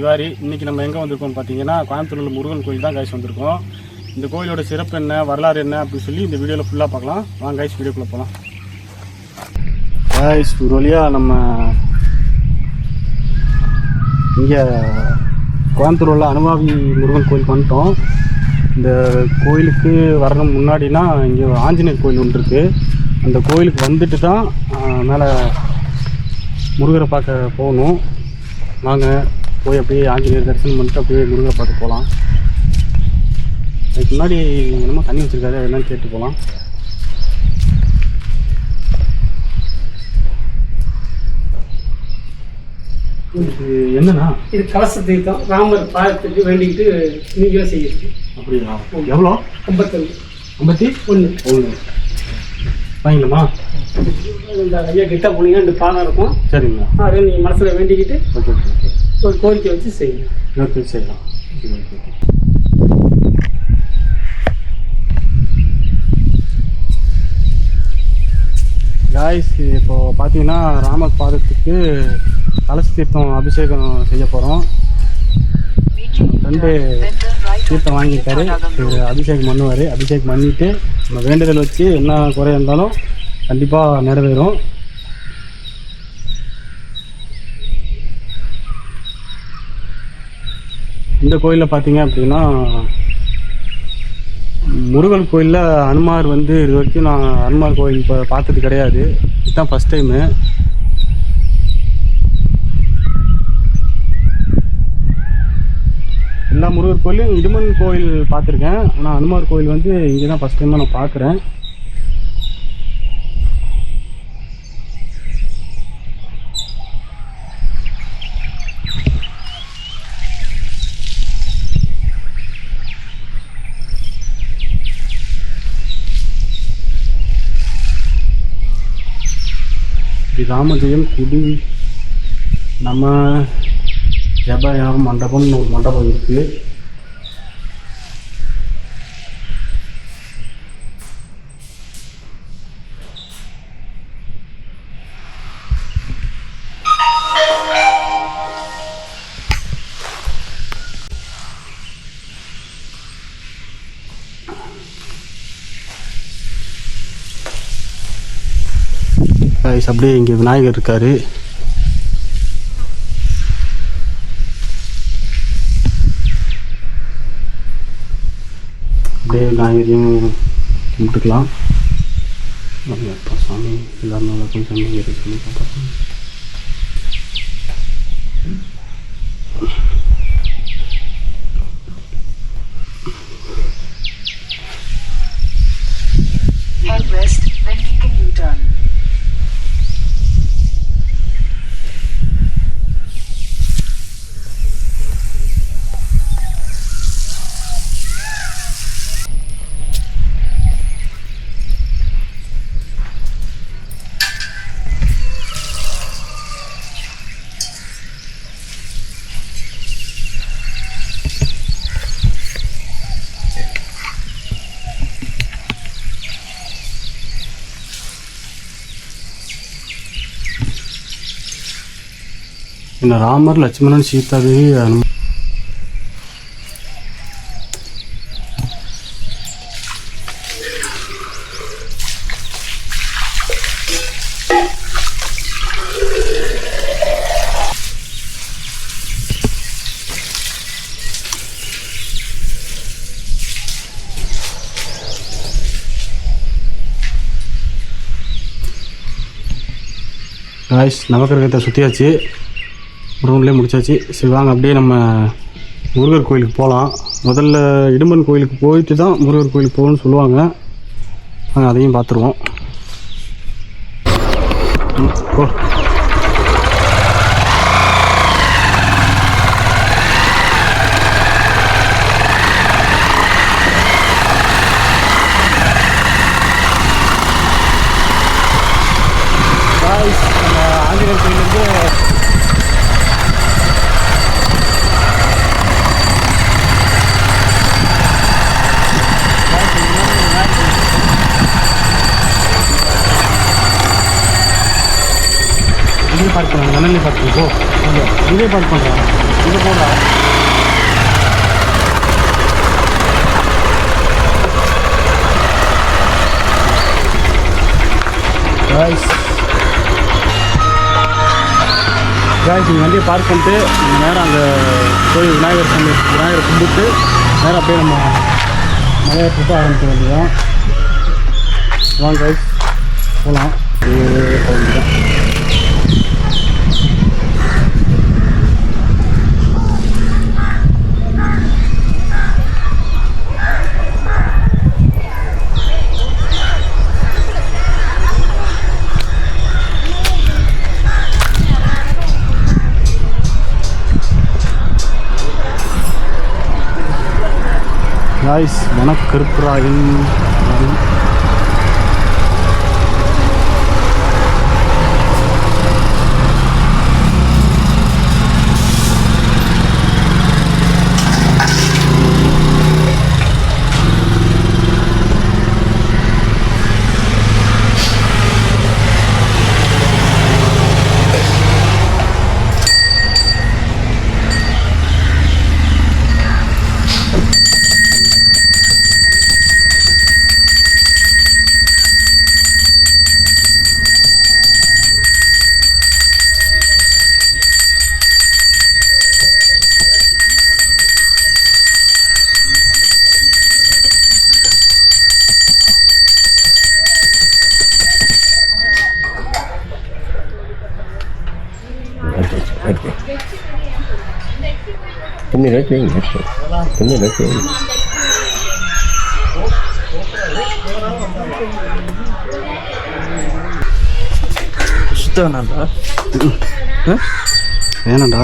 திவாரி இன்றைக்கி நம்ம எங்கே வந்திருக்கோம் பார்த்தீங்கன்னா கோயம்புத்தூரில் முருகன் கோயில் தான் கைஸ் வந்திருக்கோம். இந்த கோயிலோட சிறப்பு என்ன வரலாறு என்ன அப்படின்னு சொல்லி இந்த வீடியோவில் ஃபுல்லாக பார்க்கலாம். வாங்க கைஸ் வீடியோக்குள்ளே போகலாம் கைஸ் ஒரு வழியாக நம்ம இங்கே கோயம்புத்தூர் உள்ள அனுமாவி முருகன் கோயிலுக்கு வந்துட்டோம். இந்த கோயிலுக்கு வர முன்னாடினா இங்கே ஆஞ்சநேயர் கோயில் ஒன்று இருக்குது அந்த கோயிலுக்கு வந்துட்டு தான் மேலே முருகரை பார்க்க போகணும். வாங்க. போய் அப்படியே ஆஞ்சநேயர் தரிசனம் பண்ணிட்டு அப்படியே முருகரை பார்க்க போகலாம். அதுக்கு முன்னாடி என்னமோ தண்ணி வச்சுருக்காரு என்னன்னு கேட்டு போகலாம். இது என்னண்ணா? இது கலச தீர்த்தம் ராமர் பாதத்துக்கு வேண்டிக்கிட்டு நீங்களே செய்யுது அப்படியா எவ்வளோ? ஐம்பத்தஞ்சு. ஐம்பத்தி? ஒன்று ஒன்று வாங்கிக்கலாமா இந்த ஐயா கிட்ட போனீங்கன்னா ரெண்டு பாதம் இருக்கும். சரிங்கண்ணா. அதை நீங்கள் மனசில் வேண்டிக்கிட்டு ஓகே ஓகே. ஒரு கோரிக்கை வச்சு செய்யலாம் சரி ஓகே ஓகே காய்ஸ் இப்போ பார்த்தீங்கன்னா ராமர் பாதத்துக்கு கலச தீர்த்தம் அபிஷேகம் செய்ய போகிறோம் ரெண்டு தீர்த்தம் வாங்கிட்டாரு இவர் அபிஷேகம் பண்ணுவார் அபிஷேகம் பண்ணிட்டு நம்ம வேண்டுதல் வச்சு என்ன குறை இருந்தாலும் கண்டிப்பாக நிறைவேறும் இந்த கோயிலில் பார்த்தீங்க அப்படின்னா முருகன் கோயிலில் அனுமார் வந்து இது வரைக்கும் நான் அனுமார் கோயில் இப்போ பார்த்தது கிடையாது. இதுதான் ஃபஸ்ட் டைமு எல்லா முருகர் கோயிலும் இடுமன் கோயில் பார்த்துருக்கேன். ஆனால் அனுமார் கோயில் வந்து இங்கே தான் ஃபஸ்ட் டைமாக நான் பார்க்குறேன். கிராமத்தையும் ராமஜெயம் குடி நம்ம ஜபயாக மண்டபம்னு ஒரு மண்டபம் இருக்குது அப்படியே இங்கே விநாயகர் இருக்கார். அப்படியே விநாயகரையும் கும்பிட்டுக்கலாம். அப்பா சாமி எல்லாரும் நல்லா கொஞ்சம் சாமி இருக்கு சாமி Head west, then make a U-turn. என்ன ராமர் லட்சுமணன் சீதாதேவி அனு காய்ஸ் நவக்கிரகத்தை சுற்றியாச்சு ரூம்லேயே முடிச்சாச்சு. சரி வாங்க அப்படியே நம்ம முருகர் கோயிலுக்கு போகலாம் முதல்ல இடுமன் கோயிலுக்கு போயிட்டு தான் முருகர் கோயிலுக்கு போகணும்னு சொல்லுவாங்க. நாங்கள் அதையும் பார்த்துருவோம். ம், போ. Guys, நம்ம ஆஞ்சநேயர் கோயிலேருந்து இங்கே ஃப்ரெண்ட்லி பண்ணுங்க பார்க் பண்ணு போ இதே பார்க் பண்ணுறாங்க இது போடா. காய்ஸ் காய்ஸ் நீங்கள் வண்டியை பார்க் பண்ணிட்டு நேரம் அந்த கோயில் விநாயகர் சந்தி விநாயகரை கும்பிட்டு நேரம் அப்படியே நம்ம மலையை மலையேற்றத்தை ஆரம்பிக்க வேண்டியதான் வாங்க guys, போகலாம் அப்படியே போக guys Vanakkarupparayan Ini dah clean. Ini dah clean. சுத்தம்டா வேணாண்டா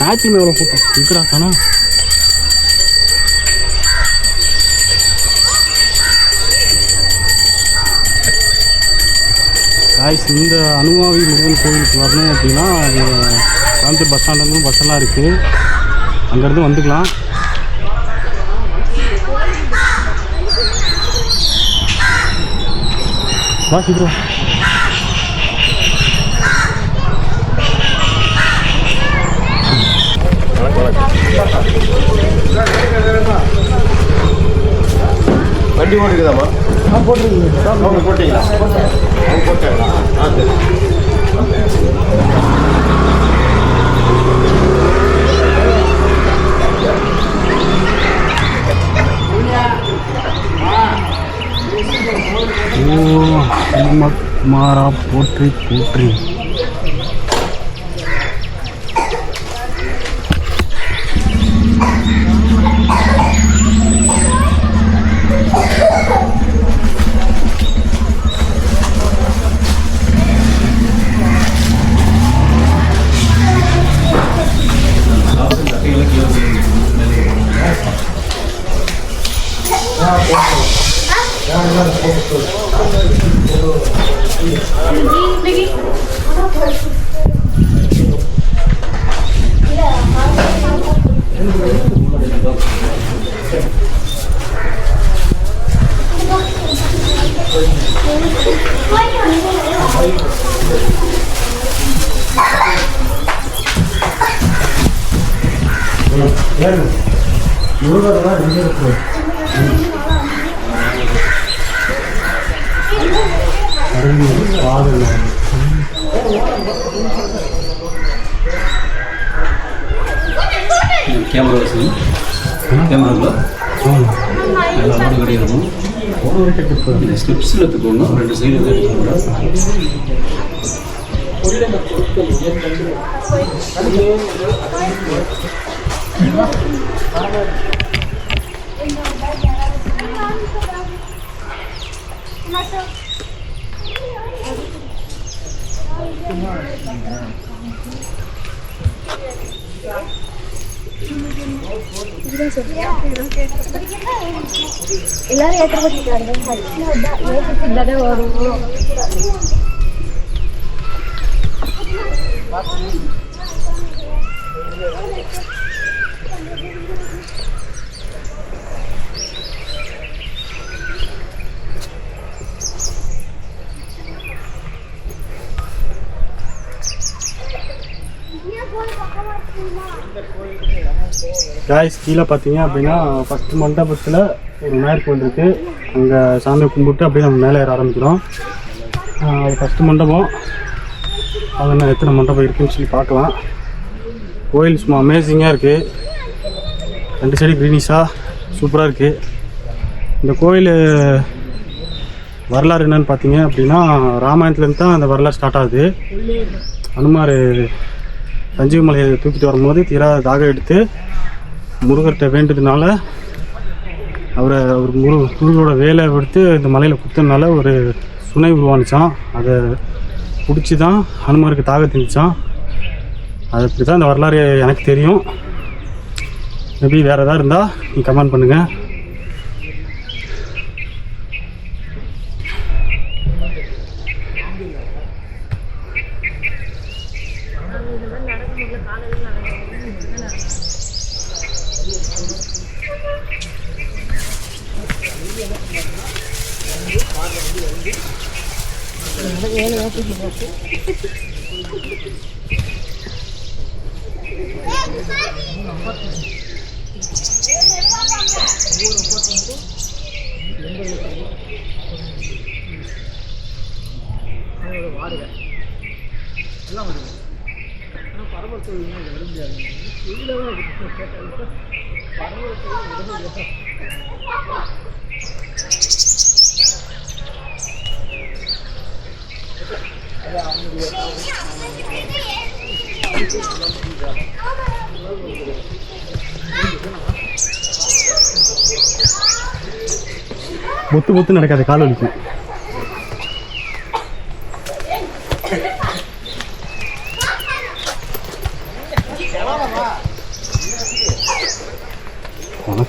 ஞாயிற்றுமே எவ்வளோ கூட்டம் இருக்கிறா காணா காய்ஸ் இந்த அனுமாவி முருகன் கோவிலுக்கு வரணும் அப்படின்னா அது கோயம்புத்தூர் பஸ் ஸ்டாண்ட்லேருந்து பஸ் எல்லாம் இருக்குது அங்கேருந்து வந்துக்கலாம். வா சீக்கிரம் வண்டி ஓடிக்குதாம்மா அவங்க போட்டீங்களா அவங்க போட்டாங்க ஆ சரி ஓ மாறா போற்றி போற்றி 얘는 요리가 கேமரா வசதி கேமராவில் நல்லா ஓடு கிடையாது இந்த ஸ்டெப்ஸில் எடுத்துக்கணும் ரெண்டு சைடு எடுத்துக்கணும் ಎಲ್ಲರೂ ಎತ್ತರ ಬರ್ತಿದ್ದಾರೆ ಇದ್ದಾರೆ ಅವರು Thank you. காய்ஸ் கீழே பார்த்தீங்க அப்படின்னா ஃபஸ்ட்டு மண்டபத்தில் ஒரு விநாயகர் கோயில் இருக்குது அங்கே சாமியை கும்பிட்டு அப்படியே நம்ம மேலே ஏற ஆரம்பிக்கிறோம். அது ஃபஸ்ட்டு மண்டபம். அது என்ன எத்தனை மண்டபம் இருக்குன்னு சொல்லி பார்க்கலாம். கோயில் சும்மா அமேசிங்காக இருக்குது ரெண்டு சைடு க்ரீனிஷாக சூப்பராக இருக்குது இந்த கோயில் வரலாறு என்னன்னு பார்த்தீங்க அப்படின்னா ராமாயணத்துலேருந்து தான் அந்த வரலாறு ஸ்டார்ட் ஆகுது. அனுமார் சஞ்சீவ மலையை தூக்கிட்டு வரும்போது தீராத தாகம் எடுத்து முருகர்கிட்ட வேண்டதுனால அவரை ஒரு முரு முருகோட வேலை எடுத்து இந்த மலையில் குத்துனால ஒரு சுனை உருவானுச்சான் அதை பிடிச்சி தான் ஹனுமருக்கு தாக திணிச்சான் அது இப்படி தான் இந்த வரலாறு எனக்கு தெரியும். மேபி வேறு எதாவது இருந்தால் நீங்கள் கமெண்ட் பண்ணுங்கள் முத்து முத்து நடக்காது கால் வலிக்கும்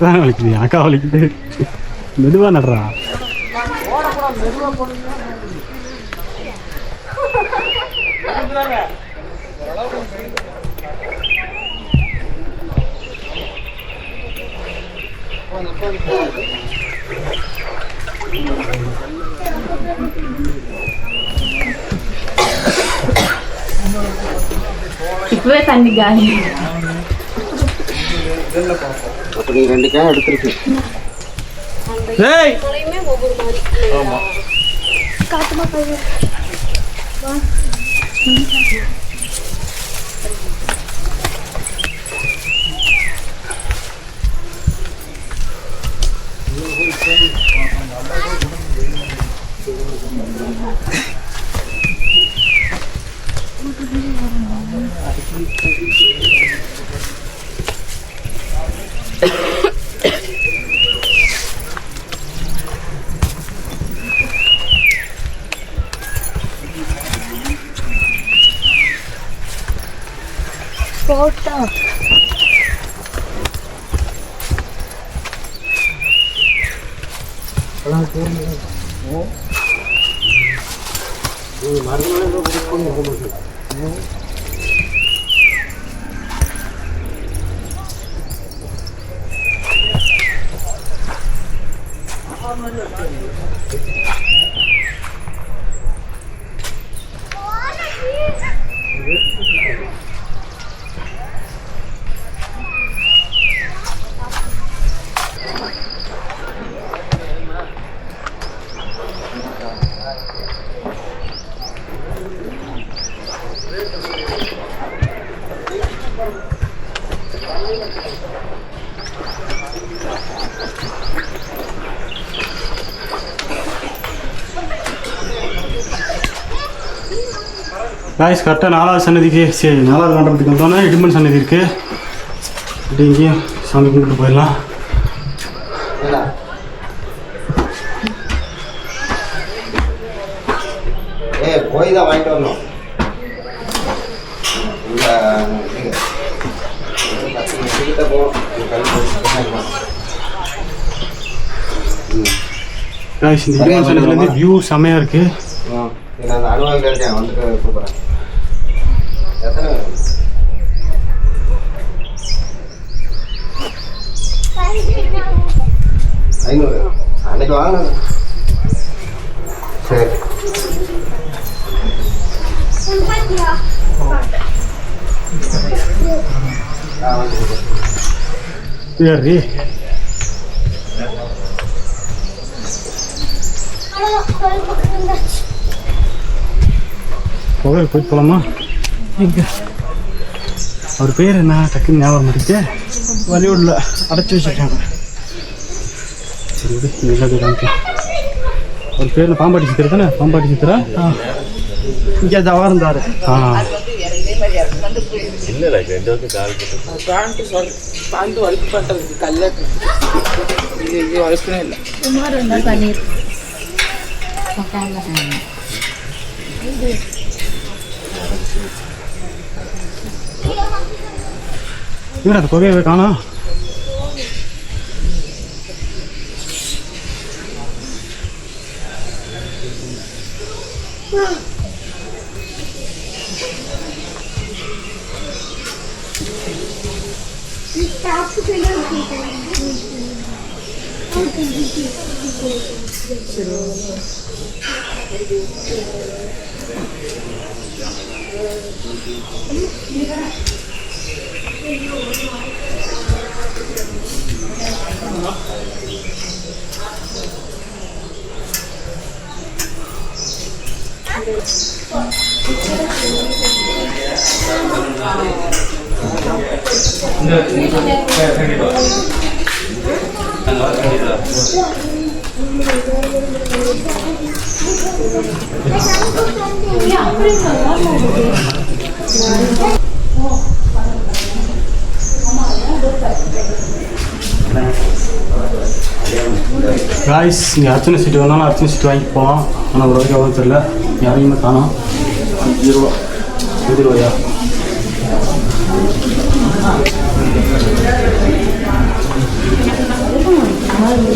தான் வலிக்குது எனக்கா வலிக்குது மெதுவாக நடுறா இப்பவே தண்ணி காலி அப்போ நீ ரெண்டு கேன் எடுத்துருக்கு. ஏய்! காட்டுமா பையன் போட்டா காய்ஸ் கரெக்டாக நாலாவது சன்னதிக்கு சரி நாலாவது மண்டபத்துக்கு வந்தோன்னே இடுமன் சன்னதி இருக்குது அப்படி இங்கேயும் சாமி கும்பிட்டு போயிடலாம். ஏ போய் தான் வாங்கிட்டு வரணும். இந்த சன்னதிலேருந்து வியூ செமையாக இருக்குது நான் வந்துட்டு ஐநூறு. அன்னைக்கு வாங்கினது சரி. சரி கோவில் போகலாமா எங்க அவர் பேர் என்ன? டக்குன்னு ஞாபகம் மாட்டேங்குது வலிவுட்ல அடைச்சி வச்சிருக்காங்க. சரி நல்லது காமிக்கலாம் அவர் பேர் என்ன? பாம்பாட்டி சித்திர தானே? பாம்பாட்டி சித்திரா? இங்கே தவா இருந்தார். ஆ. வந்து ஒர்க் பண்ணுறதுக்கு கல்லட்டு இது இது ஒர்க்குனே இல்லை. இவன் ഇങ്ങനെ കൊറിയ കാണാം காய்ஸ் இங்கே அர்ச்சனை சீட்டு வேணாலும் அர்ச்சனை சீட்டு வாங்கிட்டு போகலாம் ஆனால் ஒரு வரைக்கும் எவ்வளோ தெரில யாரையுமே காணோம் அஞ்சு ரூபா அஞ்சு ரூபாயா mới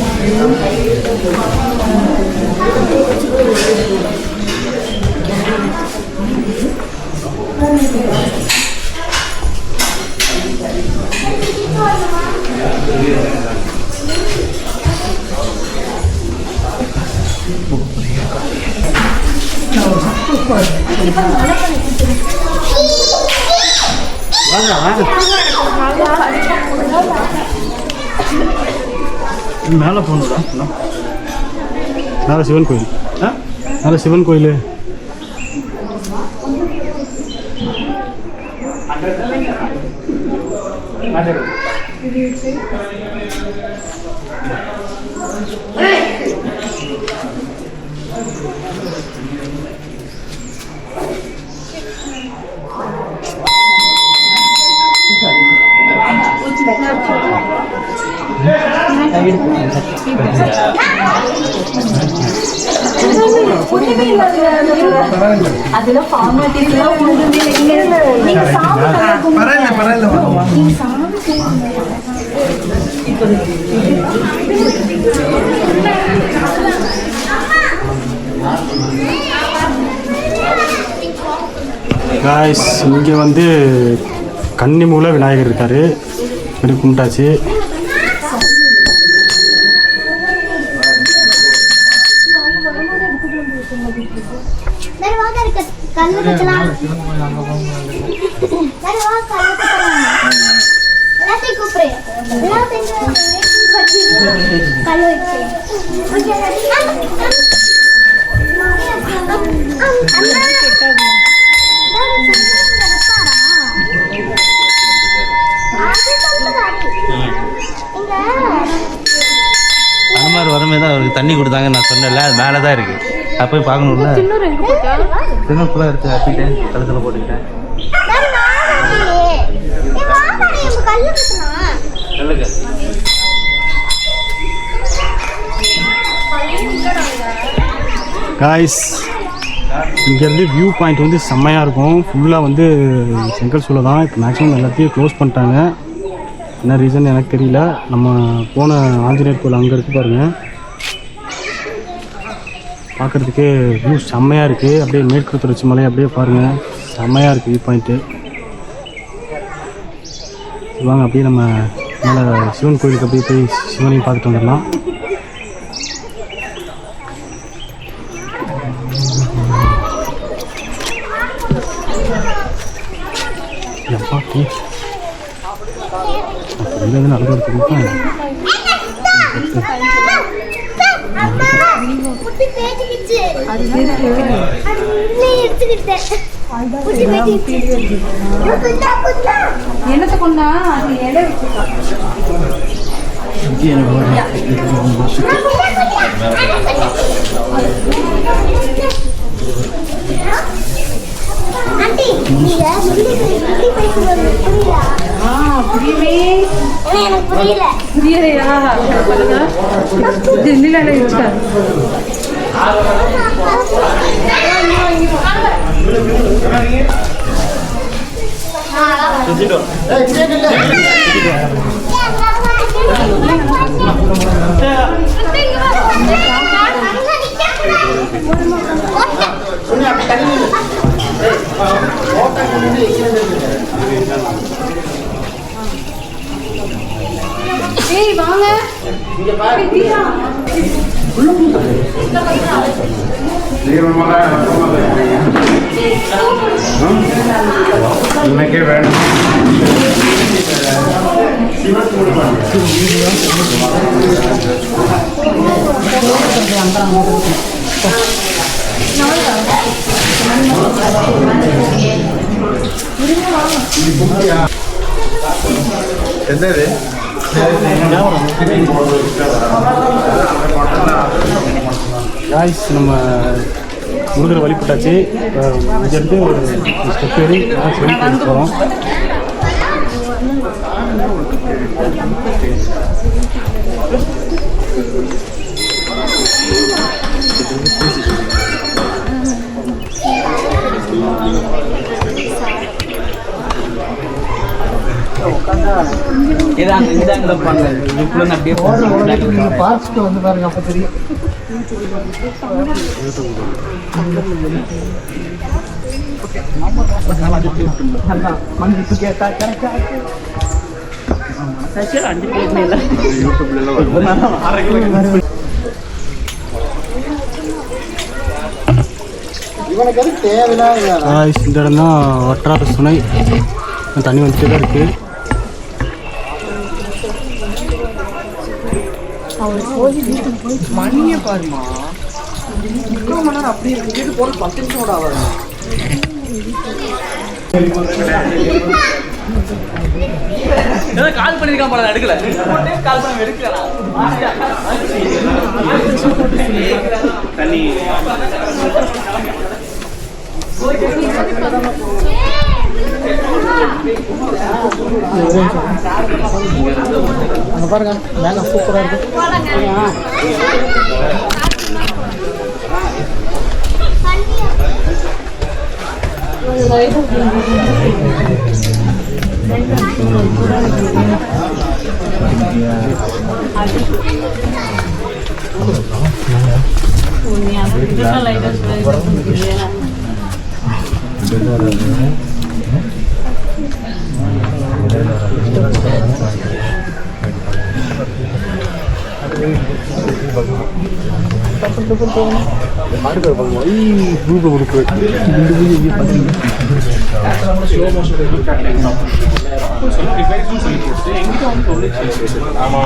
மேலே போகணுடா. மேலே சிவன் கோயில். ஆ? மேலே சிவன் கோயில். அதுல ஃபார்மாலிட்டிஸ்லாம் ஒண்ணுமே இல்லை நீங்க சாமி பரவாயில்ல பரவாயில்ல நீங்க சாமி கும்பிடுங்க. காய்ஸ் இங்கே வந்து கன்னிமூல விநாயகர் இருக்கார். இப்படி கும்பிட்டாச்சு சரி வாங்க இருக்க கல்லு கட்டலாம் சரி வா கல்லு கட்டலாம் எல்லாத்தையும் கூப்பிடு. எல்லாத்தையும் கல்லு வச்சு அனுமார் வரமே தான் அவருக்கு தண்ணி கொடுத்தாங்க நான் சொன்னேன்ல அது மேலே தான் இருக்கு. போய் பார்க்கணும்ல. தினம் ஃபுல்லாக இருக்கு அப்பிட்டேன் கழுத்தில் போட்டுக்கிட்டேன். காய்ஸ் இங்கேருந்து வியூ பாயிண்ட் வந்து செம்மையாக இருக்கும். ஃபுல்லாக வந்து செங்கல் சூளை தான். இப்போ மேக்ஸிமம் எல்லாத்தையும் க்ளோஸ் பண்ணிட்டாங்க. என்ன ரீசன் எனக்கு தெரியல. நம்ம போன ஆஞ்சநேயர் கோயில் அங்கே இருக்கு பாருங்கள் பார்க்குறதுக்கே வியூ செம்மையாக இருக்குது அப்படியே மேற்கு தொடர்ச்சி மலை அப்படியே பாருங்கள் செம்மையாக இருக்குது வியூ பாயிண்ட்டு வாங்க அப்படியே நம்ம மேலே சிவன் கோயிலுக்கு அப்படியே போய் சிவனையும் பார்த்துட்டு வந்துடலாம். எப்பாக்கி நடந்து என்னத்தை கொண்டா? அது எடை வச்சுக்கா ஆண்டி நீங்க புட்டி பேசுறது புரியல ஏய் வாங்க. இன்னைக்கே வேணும். என்னது காய்ஸ் நம்ம முருகரை வழிபட்டாச்சு இங்கேருந்து ஒரு ஸ்டெப் ஏறி சொல்லி போகிறோம் Thank you. பார்த்துட்டு வந்து பாருங்க அப்போ தெரியும். கேட்டா கரெக்டா அஞ்சு பேருமே இல்லை இந்த இடம் தான் வற்றாத சுனை. தண்ணி வந்துட்டு தான் இருக்குது மணியை பாருமா. முக்கால் மணி நேரம் அப்படியே வீட்டு போற பத்து நிமிஷம் கூட ஆகாது கால் பண்ணிருக்கான் போல எடுக்கல. கால் பண்ண எடுக்கல தண்ணி. அங்க பாருங்க மேல சூப்பரா இருக்கு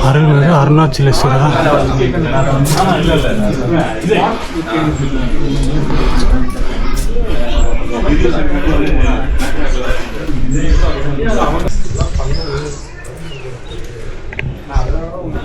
அருள்மிகு அருணாச்சலேஸ்வரா?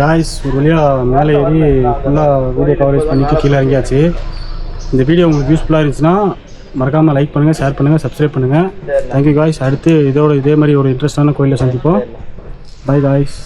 காய்ஸ் ஒரு வழியாக மேலே ஏறி ஃபுல்லாக வீடியோ கவரேஜ் பண்ணிட்டு கீழே இறங்கியாச்சு. இந்த வீடியோ உங்களுக்கு யூஸ்ஃபுல்லாக இருந்துச்சுன்னா மறக்காமல் லைக் பண்ணுங்கள் ஷேர் பண்ணுங்கள் சப்ஸ்கிரைப் பண்ணுங்கள் தேங்க்யூ காய்ஸ் அடுத்து இதோட இதே மாதிரி ஒரு இன்ட்ரெஸ்டான கோயிலில் சந்திப்போம். By guys